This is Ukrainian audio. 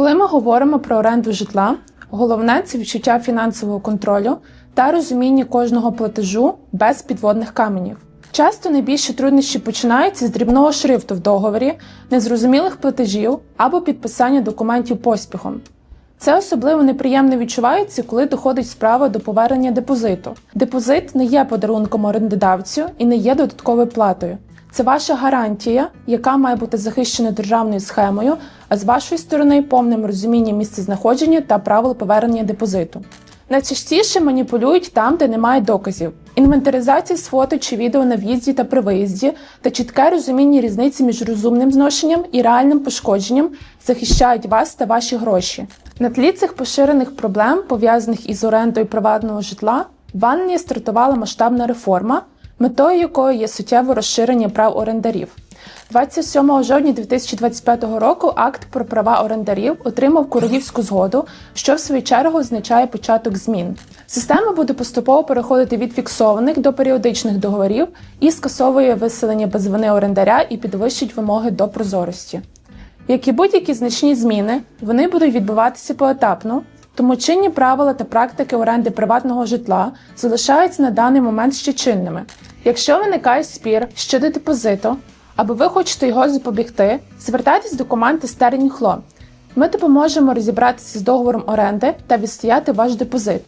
Коли ми говоримо про оренду житла, головне це відчуття фінансового контролю та розуміння кожного платежу без підводних каменів. Часто найбільші труднощі починаються з дрібного шрифту в договорі, незрозумілих платежів або підписання документів поспіхом. Це особливо неприємно відчувається, коли доходить справа до повернення депозиту. Депозит не є подарунком орендодавцю і не є додатковою платою. Це ваша гарантія, яка має бути захищена державною схемою, а з вашої сторони повним розумінням місцезнаходження та правил повернення депозиту. Найчастіше маніпулюють там, де немає доказів. Інвентаризація з фото чи відео на в'їзді та при виїзді та чітке розуміння різниці між розумним зношенням і реальним пошкодженням захищають вас та ваші гроші. На тлі цих поширених проблем, пов'язаних із орендою приватного житла, в Англії стартувала масштабна реформа, метою якої є суттєве розширення прав орендарів. 27 жовтня 2025 року акт про права орендарів отримав королівську згоду, що в свою чергу означає початок змін. Система буде поступово переходити від фіксованих до періодичних договорів і скасовує виселення без вини орендаря і підвищить вимоги до прозорості. Як і будь-які значні зміни, вони будуть відбуватися поетапно, тому чинні правила та практики оренди приватного житла залишаються на даний момент ще чинними. Якщо виникає спір щодо депозиту, або ви хочете його запобігти, звертайтесь до команди Стерніх Ло. Ми допоможемо розібратися з договором оренди та відстояти ваш депозит.